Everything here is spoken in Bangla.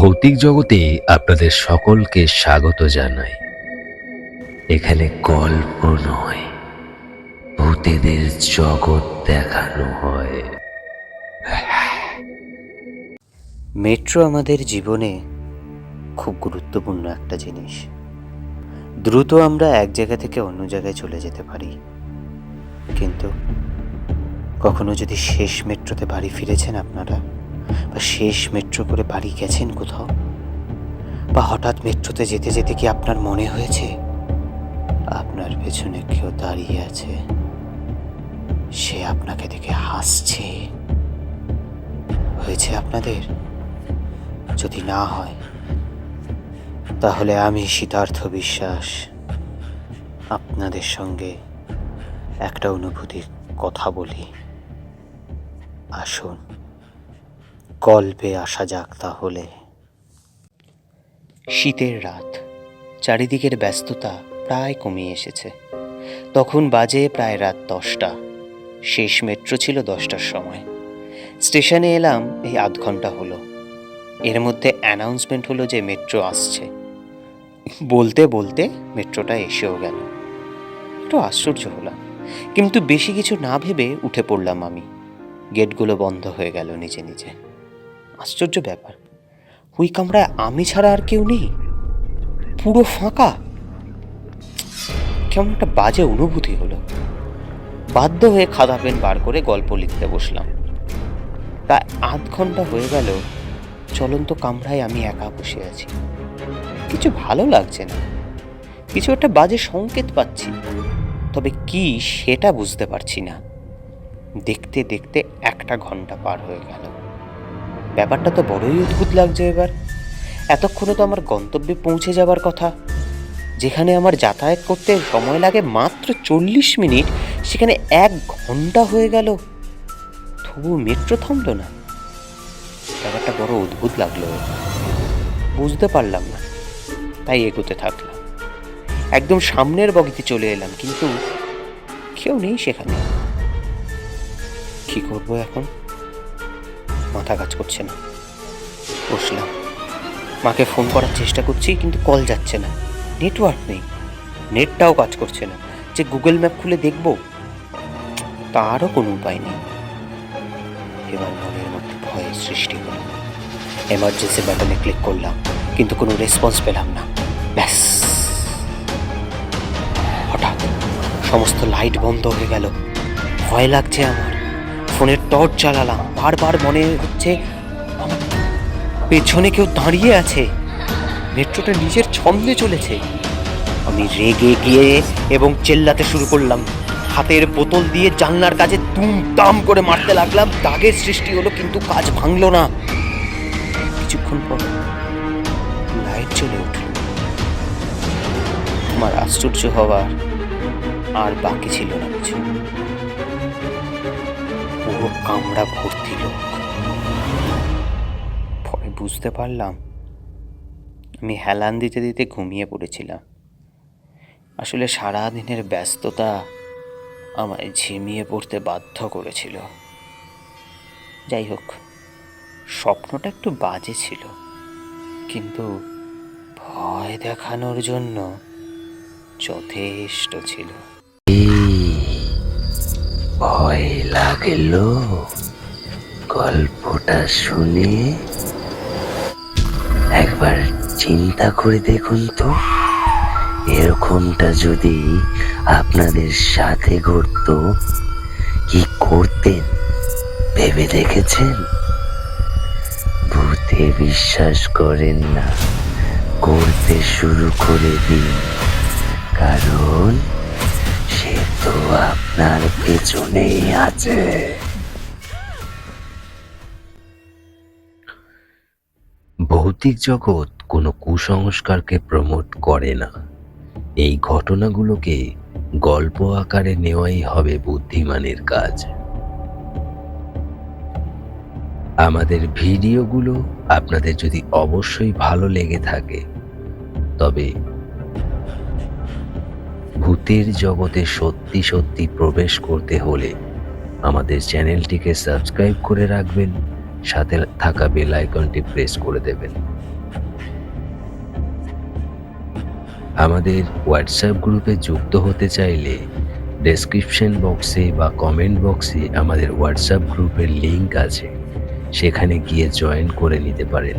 ভৌতিক জগতে আপনাদের সকলকে স্বাগত জানাই। এখানে গল্প নয়, ভূতেদের জগৎ দেখানো হয়। মেট্রো আমাদের জীবনে খুব গুরুত্বপূর্ণ একটা জিনিস। দ্রুত আমরা এক জায়গা থেকে অন্য জায়গায় চলে যেতে পারি। কিন্তু কখনো যদি শেষ মেট্রোতে বাড়ি ফিরেছেন আপনারা বা শেষ মেট্রো করে বাড়ি গেছেন কোথাও? বা হঠাৎ মেট্রোতে যেতে যেতে কি আপনার মনে হয়েছে? আপনার পেছনে কেউ দাঁড়িয়ে আছে? সে আপনাকে দেখে হাসছে? হয়েছে আপনাদের? যদি না হয়, তাহলে আমি সিদ্ধার্থ বিশ্বাস আপনাদের সঙ্গে একটা অনুভূতির কথা বলি। আসুন। গল্পে আসা যাক তাহলে। শীতের রাত, চারিদিকের ব্যস্ততা প্রায় কমিয়ে এসেছে। তখন বাজে প্রায় রাত দশটা। শেষ মেট্রো ছিল দশটার সময়। স্টেশনে এলাম, এই আধ ঘণ্টা হলো। এর মধ্যে অ্যানাউন্সমেন্ট হলো যে মেট্রো আসছে। বলতে বলতে মেট্রোটা এসেও গেল। একটু আশ্চর্য হলাম, কিন্তু বেশি কিছু না ভেবে উঠে পড়লাম আমি। গেটগুলো বন্ধ হয়ে গেল নিজে নিজে। আশ্চর্য ব্যাপার। ওই কামরায় আমি ছাড়া আর কেউ নেই? পুরো ফাঁকা? কেমন একটা বাজে অনুভূতি হলো। বাধ্য হয়ে খাতা পেন বার করে গল্প লিখতে বসলাম। প্রায় আধ ঘণ্টা হয়ে গেল, চলন্ত কামরায় আমি একা বসে আছি। কিছু ভালো লাগছে না। কিছু একটা বাজে সংকেত পাচ্ছি। তবে কি সেটা বুঝতে পারছি না। দেখতে দেখতে একটা ঘণ্টা পার হয়ে গেল। ব্যাপারটা তো বড়ই অদ্ভুত লাগছে এবার। এতক্ষণে তো আমার গন্তব্যে পৌঁছে যাবার কথা। যেখানে আমার যাতায়াত করতে সময় লাগে মাত্র চল্লিশ মিনিট, সেখানে এক ঘণ্টা হয়ে গেল। তবু মেট্রো থামলো না। ব্যাপারটা বড় অদ্ভুত লাগল। বুঝতে পারলাম না। তাই এগোতে থাকলাম। একদম সামনের বগিতে চলে এলাম, কিন্তু কেউ নেই সেখানে। কি করব এখন? মাথা কাজ করছে না। বসলাম। মাকে ফোন করার চেষ্টা করছি, কিন্তু কল যাচ্ছে না। নেটওয়ার্ক নেই। নেটটাও কাজ করছে না। যে গুগল ম্যাপ খুলে দেখব তারও কোনো উপায় নেই। এবার মনের মধ্যে ভয়ের সৃষ্টি হলো। এমার্জেন্সি বাটনে ক্লিক করলাম, কিন্তু কোনো রেসপন্স পেলাম না। ব্যাস। হঠাৎ সমস্ত লাইট বন্ধ হয়ে গেল। ভয় লাগছে আমার। ফোনের টর্চ জ্বালালাম। বারবার মনে হচ্ছে পেছনে কেউ দাঁড়িয়ে আছে। মেট্রোটা নিজের ছন্দে চলেছে। আমি রেগে গিয়ে এবং চেল্লাতে শুরু করলাম। হাতের বোতল দিয়ে জানলার কাছে তুম তাম করে মারতে লাগলাম। দাগের সৃষ্টি হলো, কিন্তু কাজ ভাঙলো না। কিছুক্ষণ পর লাইট জ্বলে উঠল। আমার আশ্চর্য হওয়ার আর বাকি ছিল না কিছু। কামড়া ভর্তি লোক। পরে বুঝতে পারলাম, আমি হেলান দিতে দিতে ঘুমিয়ে পড়েছিলাম। আসলে সারা দিনের ব্যস্ততা আমায় ঝিমিয়ে পড়তে বাধ্য করেছিল। যাই হোক, স্বপ্নটা একটু বাজে ছিল, কিন্তু ভয় দেখানোর জন্য যথেষ্ট ছিল। ভয় লাগল? গল্পটা শুনে একবার চিন্তা করে দেখুন তো। এরকমটা যদি আপনাদের সাথে ঘটতো, কি করতেন? ভেবে দেখেছেন? ভূতে বিশ্বাস করেন না। করতে শুরু করে দিন। কারণ তো আপনার পেছনেই আছে। ভৌতিক জগৎ কোনো কুসংস্কারকে প্রমোট করে না। এই ঘটনাগুলোকে গল্প আকারে নেওয়াই হবে বুদ্ধিমানের কাজ। আমাদের ভিডিওগুলো আপনাদের যদি অবশ্যই ভালো লেগে থাকে, তবে ভূতের জগতে সত্যি সত্যি প্রবেশ করতে হলে আমাদের চ্যানেলটিকে সাবস্ক্রাইব করে রাখবেন, সাথে থাকা বেল আইকনটি প্রেস করে দেবেন। আমাদের হোয়াটসঅ্যাপ গ্রুপে যুক্ত হতে চাইলে ডেসক্রিপশন বক্সে বা কমেন্ট বক্সে আমাদের হোয়াটসঅ্যাপ গ্রুপের লিংক আছে। সেখানে গিয়ে জয়েন করে নিতে পারেন।